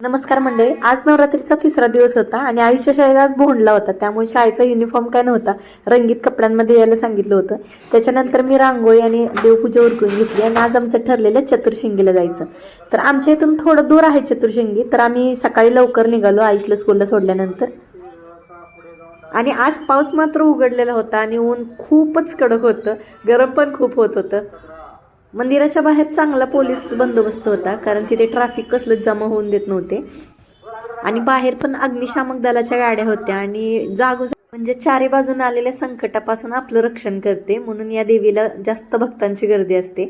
नमस्कार मंडळी आज नवरात्रीचा तिसरा दिवस होता आणि आईच्या शाळेत आज भोंडला होता. त्यामुळे शाळेचा युनिफॉर्म काय नव्हता रंगीत कपड्यांमध्ये यायला सांगितलं होतं. त्याच्यानंतर मी रांगोळी आणि देवपूजा उरकून घेतली आणि आज आमचं ठरलेलं चतुर्शिंगीला जायचं. तर आमच्या इथून थोडं दूर आहे चतुर्शिंगी तर आम्ही सकाळी लवकर निघालो आईशला स्कूलला सोडल्यानंतर. आणि आज पाऊस मात्र उघडलेला होता आणि ऊन खूपच कडक होतं गरम पण खूप होत होतं. मंदिराच्या बाहेर चांगला पोलीस बंदोबस्त होता कारण तिथे ट्रॅफिक कसलंच जमा होऊन देत नव्हते. आणि बाहेर पण अग्निशामक दलाच्या गाड्या होत्या आणि जागो म्हणजे चारी बाजून आलेल्या संकटापासून आपलं रक्षण करते म्हणून या देवीला जास्त भक्तांची गर्दी असते.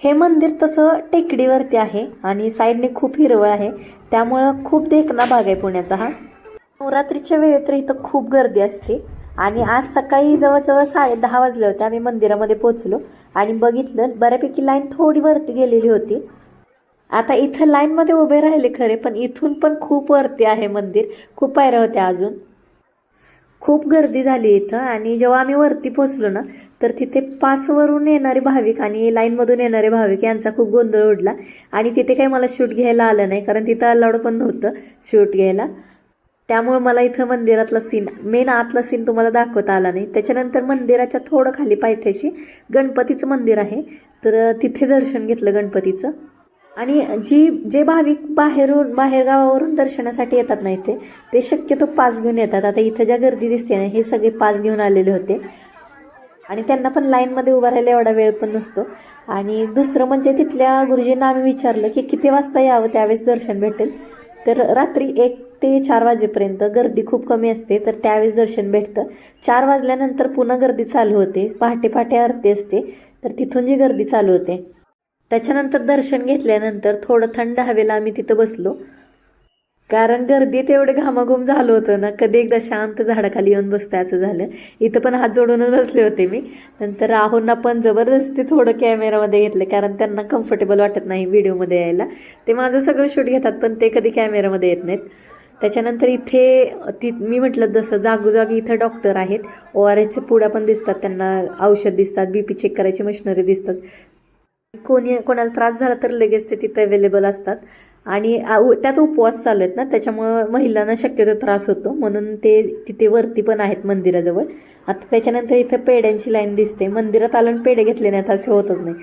हे मंदिर तसं टेकडीवरती आहे आणि साईडने खूप हिरवळ आहे त्यामुळं खूप देखना भाग आहे पुण्याचा हा. नवरात्रीच्या वेळेत तर इथं खूप गर्दी असते. आणि आज सकाळी जवळजवळ साडे दहा वाजले होते. आम्ही मंदिरामध्ये पोचलो आणि बघितलं बऱ्यापैकी लाईन थोडी वरती गेलेली होती. आता इथं लाईनमध्ये उभे राहिले खरे पण इथून पण खूप वरती आहे मंदिर. खूप पायऱ्या होत्या अजून. खूप गर्दी झाली इथं आणि जेव्हा आम्ही वरती पोचलो ना तर तिथे पासवरून येणारे भाविक आणि लाईनमधून येणारे भाविक यांचा खूप गोंधळ उडला. आणि तिथे काही मला शूट घ्यायला आलं नाही कारण तिथं अलाउड पण नव्हतं शूट घ्यायला. त्यामुळे मला इथं मंदिरातला सीन मेन आतला सीन तुम्हाला दाखवता आला नाही. त्याच्यानंतर मंदिराच्या थोडं खाली पायथ्याशी गणपतीचं मंदिर आहे. तर तिथे दर्शन घेतलं गणपतीचं. आणि जी जे भाविक बाहेरून बाहेर गावावरून दर्शनासाठी येतात ना इथे ते शक्यतो पास घेऊन येतात. आता इथं ज्या गर्दी दिसते ना हे सगळे पास घेऊन आलेले होते. आणि त्यांना पण लाईनमध्ये उभा राहायला एवढा वेळ पण नसतो. आणि दुसरं म्हणजे तिथल्या गुरुजींना आम्ही विचारलं की किती वाजता यावं त्यावेळेस दर्शन भेटेल. तर रात्री एक ते चार वाजेपर्यंत गर्दी खूप कमी असते तर त्यावेळेस दर्शन भेटतं. चार वाजल्यानंतर पुन्हा गर्दी चालू होते पहाटे पहाटे आरती असते तर तिथून जी गर्दी चालू होते. त्याच्यानंतर दर्शन घेतल्यानंतर थोडं थंड हवेला आम्ही तिथं बसलो. कारण गर्दीत एवढं घामाघूम झालं होतं ना कधी एकदा शांत झाडाखाली येऊन बसतोय असं झालं. इथं पण हात जोडूनच बसले होते मी. नंतर राहुलना पण जबरदस्ती थोडं कॅमेरामध्ये घेतलं कारण त्यांना कम्फर्टेबल वाटत नाही व्हिडिओमध्ये यायला. ते माझं सगळं शूट घेतात पण ते कधी कॅमेरामध्ये येत नाहीत. त्याच्यानंतर इथे ती मी म्हटलं जसं जागोजागी इथं डॉक्टर आहेत. ओ आर एसचे पुड्या पण दिसतात त्यांना औषध दिसतात बी पी चेक करायची मशिनरी दिसतात. कोणी कोणाला त्रास झाला तर लगेच ते तिथे अवेलेबल असतात. आणि त्यात उपवास चालू आहेत ना त्याच्यामुळं महिलांना शक्यतो त्रास होतो. म्हणून ते तिथे वरती पण आहेत मंदिराजवळ. आता त्याच्यानंतर इथं पेड्यांची लाईन दिसते. मंदिरात आलं पेढे घेतले नाहीत असे होतच नाही.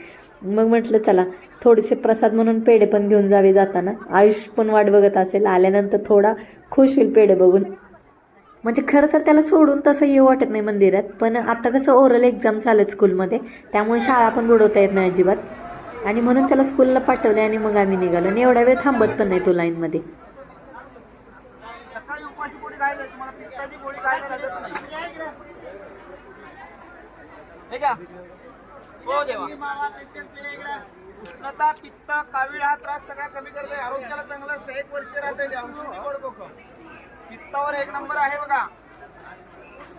मग म्हटलं चला थोडेसे प्रसाद म्हणून पेढे पण घेऊन जावे जाताना. आयुष पण वाट बघत असेल. आल्यानंतर थोडा खुश होईल पेढे बघून. म्हणजे खरं तर त्याला सोडून तसं येऊ वाटत नाही मंदिरात पण आता कसं ओरल एक्झाम झालं स्कूलमध्ये त्यामुळे शाळा पण बुडवता येत नाही अजिबात. आणि म्हणून त्याला स्कूलला पाठवले आणि मग आम्ही निघालो. आणि एवढा वेळ थांबत पण नाही तो लाईनमध्ये. हे देवा. उष्णता पित्त कावीळ हा त्रास सगळा कमी करते. आरोग्याला चांगलं असतं. एक वर्ष राहते औषधी गोड कोकम. पित्तावर एक नंबर आहे बघा.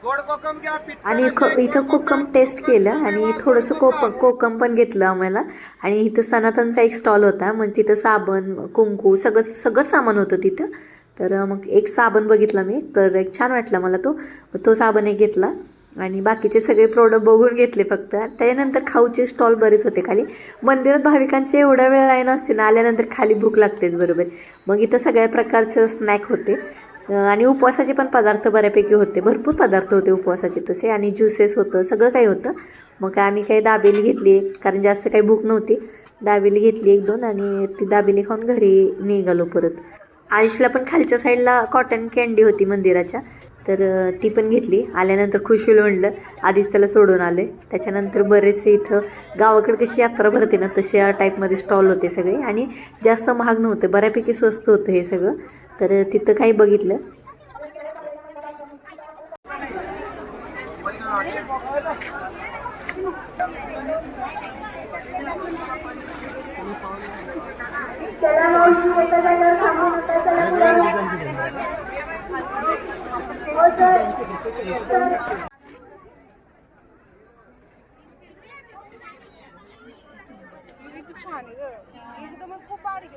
गोड कोकम किंवा पित्त आणि ख- इथं कोकम टेस्ट केलं आणि थोडंसं कोकम कोकम पण घेतलं आम्हाला. आणि इथं सनातनचा एक स्टॉल होता. मग तिथं साबण कुंकू सगळं सगळं सामान होतं तिथं. तर मग एक साबण बघितला मी. तर एक छान वाटला मला तो. मग तो साबण एक घेतला. आणि बाकीचे सगळे प्रोडक्ट बघून घेतले फक्त. त्याच्यानंतर खाऊचे स्टॉल बरेच होते खाली. मंदिरात भाविकांचे एवढा वेळ लाईन असते ना आल्यानंतर खाली भूक लागतेच बरोबर. मग इथं सगळ्या प्रकारचे स्नॅक होते. आणि उपवासाचे पण पदार्थ बऱ्यापैकी होते. भरपूर पदार्थ होते उपवासाचे तसे. आणि ज्युसेस होतं सगळं काही होतं. मग काय आम्ही काही दाबेली घेतली कारण जास्त काही भूक नव्हती. दाबेली घेतली एक दोन आणि ती दाबेली खाऊन घरी निघालो परत. आयुषला पण खालच्या साईडला कॉटन कॅन्डी होती मंदिराच्या. तर ती पण घेतली. आल्यानंतर खुश होईल म्हणलं. आधीच त्याला सोडून आले. त्याच्यानंतर बरेचसे इथं गावाकडे कशी यात्रा भरते ना तशा टाईपमध्ये स्टॉल होते सगळे. आणि जास्त महाग नव्हते बऱ्यापैकी स्वस्त होतं हे सगळं. तर तिथं काही बघितलं.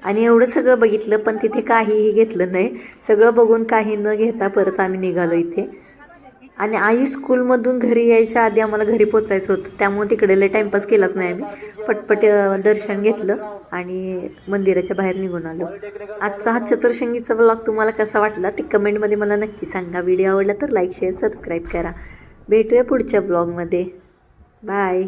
आणि एवढं सगळं बघितलं पण तिथे काहीही घेतलं नाही. सगळं बघून काही न घेता परत आम्ही निघालो इथे. आणि आयुष स्कूलमधून घरी यायच्या आधी आम्हाला घरी पोचायचं होतं. त्यामुळे तिकडे लय टाईमपास केलाच नाही आम्ही. पटपट दर्शन घेतलं आणि मंदिराच्या बाहेर निघून आलो. आजचा हा चतुर्शंगीचा ब्लॉग तुम्हाला कसा वाटला ते कमेंटमध्ये मला नक्की सांगा. व्हिडिओ आवडला तर लाईक शेअर सबस्क्राईब करा. भेटूया पुढच्या ब्लॉगमध्ये बाय